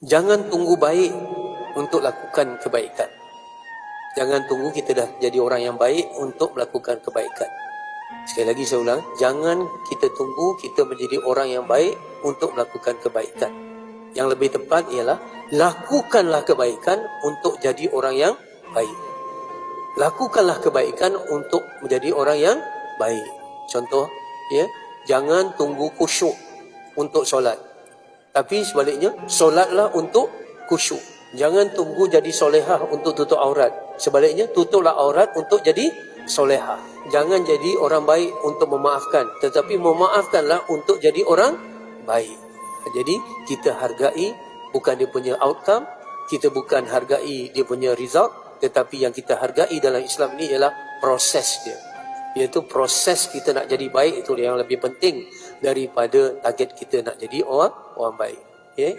Jangan tunggu baik untuk lakukan kebaikan. Jangan tunggu kita dah jadi orang yang baik untuk melakukan kebaikan. Sekali lagi saya ulang, jangan kita tunggu kita menjadi orang yang baik untuk melakukan kebaikan. Yang lebih tepat ialah lakukanlah kebaikan untuk jadi orang yang baik. Lakukanlah kebaikan untuk menjadi orang yang baik. Contoh, ya, jangan tunggu khusyuk untuk solat. Tapi sebaliknya, solatlah untuk khusyuk. Jangan tunggu jadi solehah untuk tutup aurat. Sebaliknya, tutuplah aurat untuk jadi solehah. Jangan jadi orang baik untuk memaafkan. Tetapi memaafkanlah untuk jadi orang baik. Jadi, kita hargai bukan dia punya outcome. Kita bukan hargai dia punya result. Tetapi yang kita hargai dalam Islam ini ialah proses dia. Iaitu proses kita nak jadi baik itu yang lebih penting daripada target kita nak jadi orang orang baik. Okay?